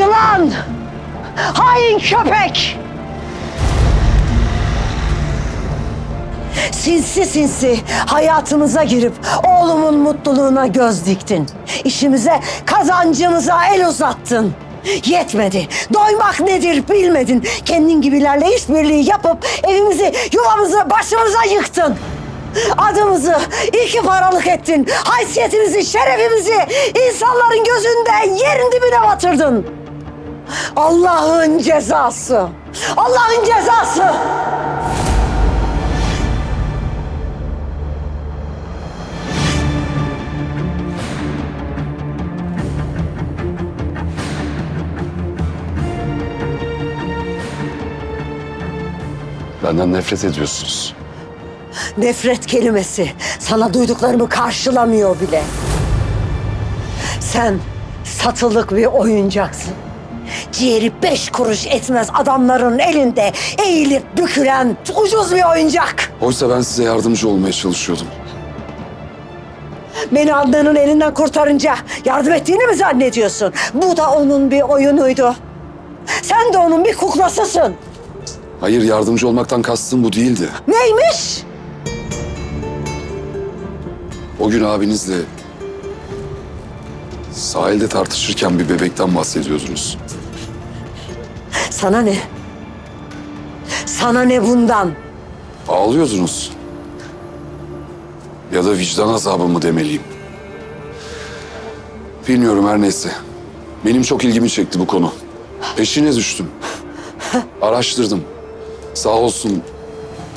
Yılan! Hain köpek! Sinsi sinsi hayatımıza girip oğlumun mutluluğuna göz diktin. İşimize, kazancımıza el uzattın. Yetmedi. Doymak nedir bilmedin. Kendin gibilerle işbirliği yapıp evimizi, yuvamızı başımıza yıktın. Adımızı iki paralık ettin. Haysiyetimizi, şerefimizi insanların gözünde yerin dibine batırdın. Allah'ın cezası. Allah'ın cezası. Benden nefret ediyorsunuz. Nefret kelimesi sana duyduklarımı karşılamıyor bile. Sen satılık bir oyuncaksın. Ciğeri beş kuruş etmez adamların elinde eğilip bükülen ucuz bir oyuncak. Oysa ben size yardımcı olmaya çalışıyordum. Beni Adnan'ın elinden kurtarınca yardım ettiğini mi zannediyorsun? Bu da onun bir oyunuydu. Sen de onun bir kuklasısın. Hayır yardımcı olmaktan kastım bu değildi. Neymiş? O gün abinizle sahilde tartışırken bir bebekten bahsediyordunuz. Sana ne? Sana ne bundan? Ağlıyordunuz. Ya da vicdan azabı mı demeliyim. Bilmiyorum her neyse. Benim çok ilgimi çekti bu konu. Peşine düştüm. Araştırdım. Sağ olsun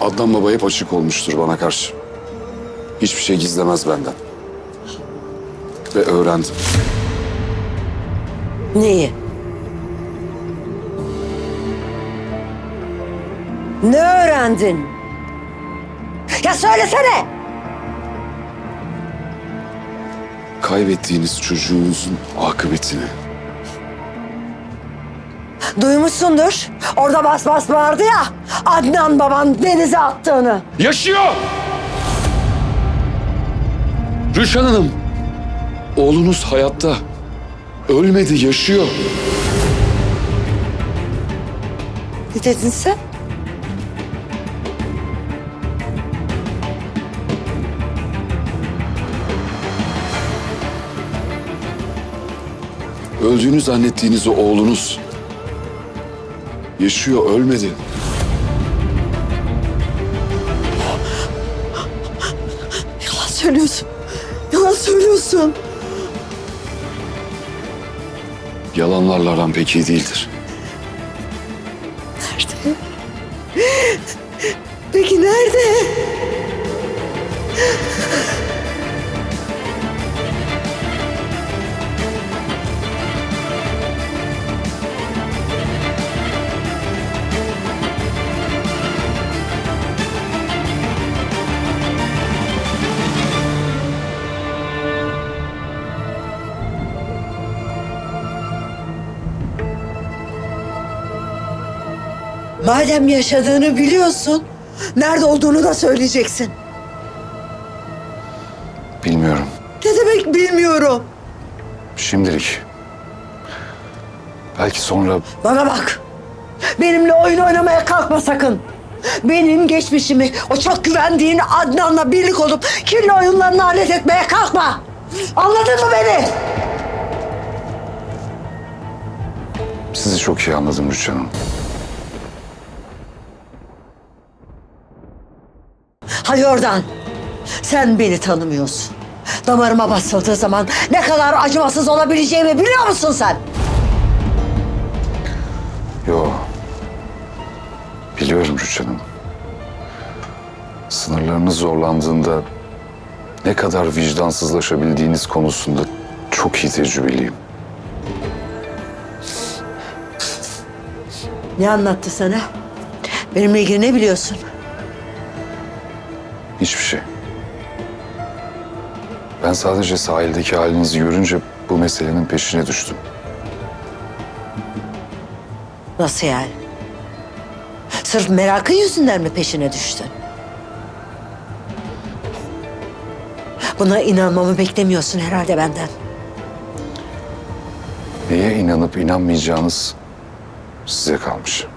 Adnan Baba hep açık olmuştur bana karşı. Hiçbir şey gizlemez benden. Ve öğrendim. Neyi? Ne öğrendin? Ya söylesene! Kaybettiğiniz çocuğunuzun akıbetini. Duymuşsundur. Orada bas bas vardı ya. Adnan baban denize attığını. Yaşıyor! Rüşen Hanım, oğlunuz hayatta. Ölmedi, yaşıyor. Ne dedin sen? Öldüğünü zannettiğiniz o oğlunuz. Yaşıyor, ölmedi. Yalan söylüyorsun. Yalan söylüyorsun. Yalanlarla aram pek iyi değildir. Nerede? Peki nerede? Madem yaşadığını biliyorsun, nerede olduğunu da söyleyeceksin. Bilmiyorum. Ne demek bilmiyorum. Şimdilik. Belki sonra Bana bak. Benimle oyun oynamaya kalkma sakın. Benim geçmişimi o çok güvendiğin Adnan'la birlik olup kirli oyunlarına alet etmeye kalkma. Anladın mı beni? sizi çok iyi anladım Rüşen Hanım. Hadi oradan. Sen beni tanımıyorsun. Damarıma basıldığı zaman ne kadar acımasız olabileceğimi biliyor musun sen? Yo. Biliyorum Rüçhan Hanım. Sınırlarınız zorlandığında ne kadar vicdansızlaşabildiğiniz konusunda çok iyi tecrübeliyim. Ne anlattı sana? Benimle ilgili ne biliyorsun? Hiçbir şey. Ben sadece sahildeki halinizi görünce bu meselenin peşine düştüm. Nasıl yani? Sırf merakı yüzünden mi peşine düştün? Buna inanmamı beklemiyorsun herhalde benden. Neye inanıp inanmayacağınız size kalmış.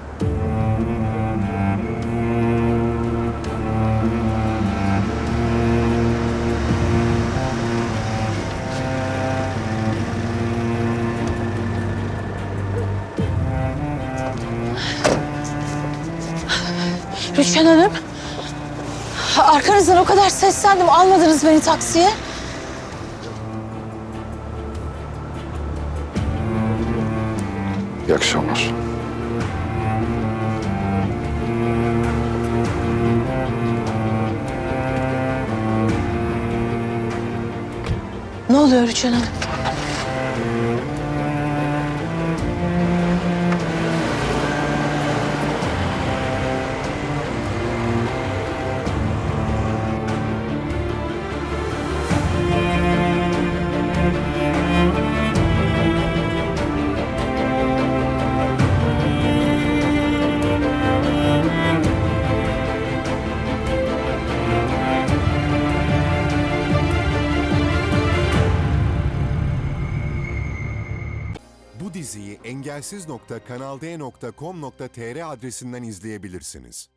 Rüçhan Hanım. Arkanızdan o kadar seslendim. Almadınız beni taksiye. İyi akşamlar. Ne oluyor Rüçhan Hanım? Engelsiz.kanalde.com.tr adresinden izleyebilirsiniz.